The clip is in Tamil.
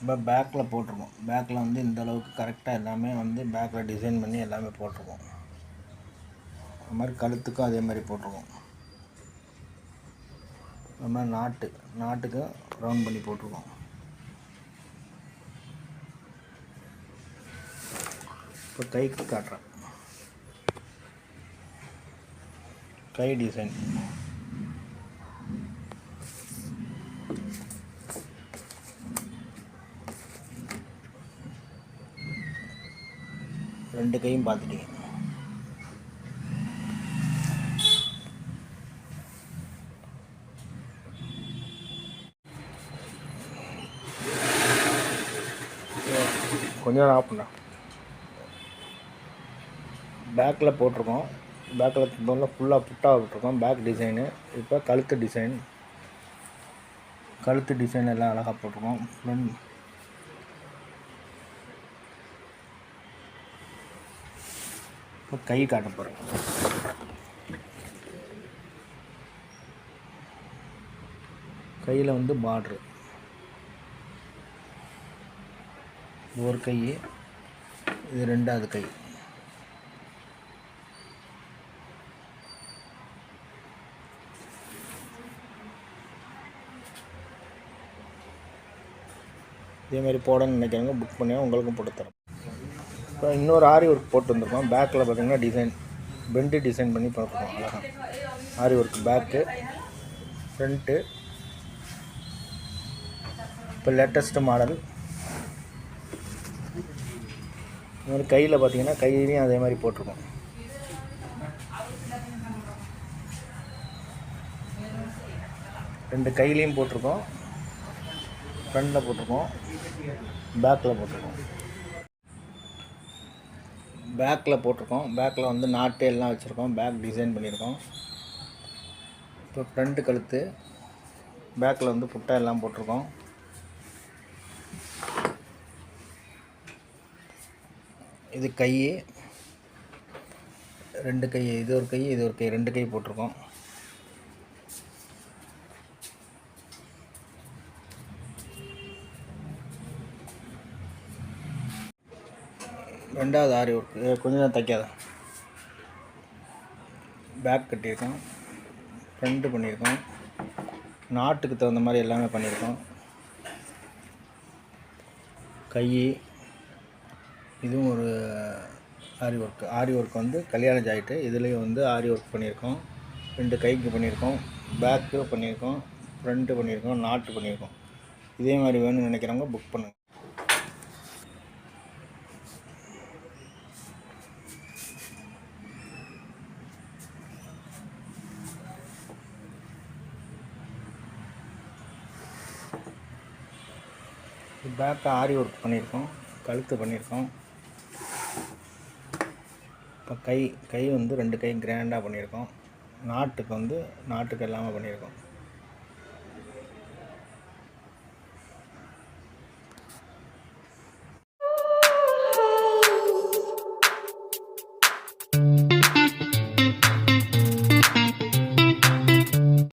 இப்போ பேக்கில் போட்டிருக்கோம். பேக்கில் வந்து இந்த அளவுக்கு கரெக்டாக எல்லாமே வந்து பேக்கில் டிசைன் பண்ணி எல்லாமே போட்டிருக்கோம். அது மாதிரி கழுத்துக்கும் அதே மாதிரி போட்டிருக்கோம். அது மாதிரி நாட்டு நாட்டுக்கு ரவுண்ட் பண்ணி போட்டிருக்கோம். இப்போ கைக்கு காட்டுறேன். கை டிசைன் ரெண்டு கையும் பார்த்துட்டீங்க. கொஞ்ச நேரம் ஆஃப் பண்ண. பேக்கில் போட்டிருக்கோம். பேக்கில் முதல்ல ஃபுல்லாக புட்டாக விட்டுருக்கோம் பேக் டிசைனு இப்போ கழுத்து டிசைன் கழுத்து டிசைன் எல்லாம் அழகாக போட்டிருக்கோம். ஃப்ரண்ட் இப்போ கை காட்ட போகிறேன் கையில் வந்து பார்ட்ரு ஒரு கை இது ரெண்டாவது கை. இதே மாதிரி போடணும்னு நினைக்கிறவங்க புக் பண்ணி உங்களுக்கும் போட்டு தரேன் இப்போ இன்னொரு ஆரி ஒர்க் போட்டு வந்திருக்கோம் பேக்கில் பார்த்தீங்கன்னா டிசைன் பெண்டு டிசைன் பண்ணி பார்த்துருக்கோம் அழகாக ஆரி ஒர்க் பேக்கு ஃப்ரண்ட்டு இப்போ லேட்டஸ்ட்டு மாடல் இது மாதிரி கையில் பார்த்தீங்கன்னா கையிலையும் அதே மாதிரி போட்டிருக்கோம். ரெண்டு கையிலையும் போட்டிருக்கோம். ஃப்ரண்டில் போட்டிருக்கோம். பேக்கில் போட்டிருக்கோம். பேக்கில் போட்டிருக்கோம். பேக்கில் வந்து நாட்டு எல்லாம் வச்சுருக்கோம். பேக் டிசைன் பண்ணியிருக்கோம். இப்போ ஃப்ரண்ட்டு கழுத்து பேக்கில் வந்து புட்டா எல்லாம் போட்டிருக்கோம். இது கை ரெண்டு கை இது ஒரு கை இது ஒரு கை ரெண்டு கை போட்டிருக்கோம். ரெண்டாவது ஆரி ஒர்க் கொஞ்சம் நேரம் தைக்காத. பேக் கட்டியிருக்கோம். ஃப்ரண்ட்டு பண்ணியிருக்கோம். நாட்டுக்கு தகுந்த மாதிரி எல்லாமே பண்ணியிருக்கோம். கை இதுவும் ஒரு ஆரி ஒர்க் ஆரி ஒர்க் வந்து கல்யாணம் ஆகிட்டு இதுலேயும் வந்து ஆரி ஒர்க் பண்ணியிருக்கோம். ரெண்டு கைக்கு பண்ணியிருக்கோம். பேக்கு பண்ணியிருக்கோம். ஃப்ரண்ட்டு பண்ணியிருக்கோம். நாட்டு பண்ணியிருக்கோம். இதே மாதிரி வேணும்னு நினைக்கிறவங்க புக் பண்ணுங்கள் பேக்கு ஆரி ஒர்க் பண்ணியிருக்கோம். கழுத்து பண்ணியிருக்கோம். இப்போ கை கை வந்து ரெண்டு கை கிராண்டாக பண்ணியிருக்கோம். நாட்டுக்கு வந்து நாட்டுக்கு எல்லாமே பண்ணியிருக்கோம்.